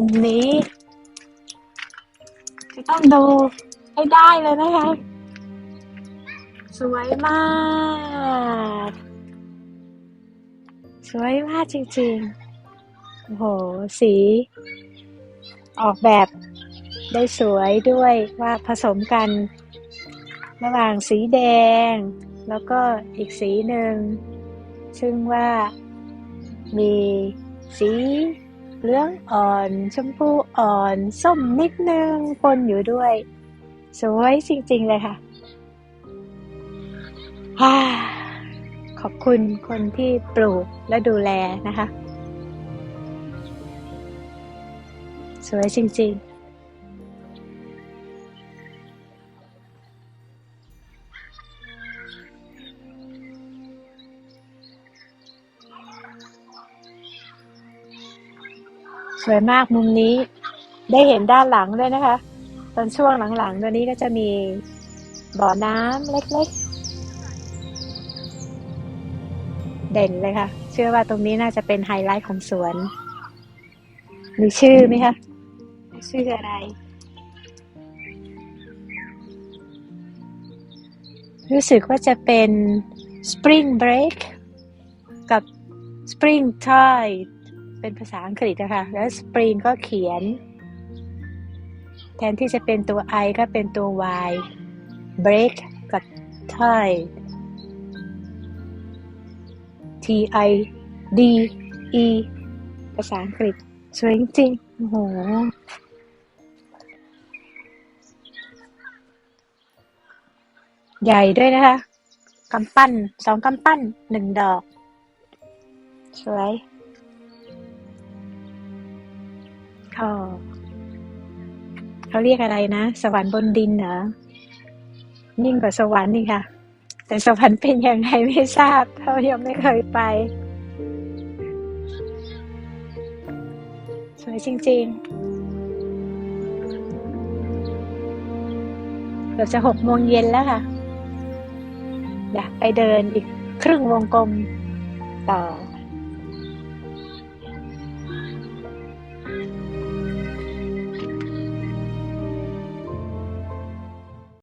มุมนี้ จะต้องดูให้ได้เลยนะคะ สวยมาก สวยมากจริงๆ โอ้โห สี ออกแบบได้สวยด้วยว่าผสมกัน ระหว่างสีแดง แล้วก็อีกสีหนึ่ง ซึ่งว่ามีสี เหลืองอ่อน ชมพูอ่อน ส้มนิดนึงปนอยู่ด้วย สวยจริง ๆ เลยค่ะขอบคุณคนที่ปลูกและดูแลนะคะ สวยจริง ๆ วยมากมุมนี้ ได้เห็นด้านหลังด้วยนะคะ ตอนช่วงหลังๆตัวนี้ก็จะมีบ่อน้ำเล็กๆ เด่นเลยค่ะ เชื่อว่าตรงนี้น่าจะเป็นไฮไลท์ของสวน มีชื่อไหมคะ ชื่ออะไรรู้สึกว่าจะเป็น Spring Break กับ Spring Tide เป็นภาษาอังกฤษนะคะแล้ว Spring ก็เขียน แทนที่จะเป็นตัว I ก็เป็นตัว Y Break กับ Tide T I D E ภาษาอังกฤษสวยจริงโอ้โหใหญ่ด้วยนะคะกำปั้นสองกำปั้นหนึ่งดอก สวย เขาเขาเรียกอะไรนะ สวรรค์บนดินเหรอยิ่งกว่าสวรรค์นี่ค่ะ แต่สวรรค์เป็นยังไงไม่ทราบเขาะยังไม่เคยไป สวยจริงๆเกือบจะหกโมงเย็นแล้วค่ะ อยากไปเดินอีกครึ่งวงกลมต่อ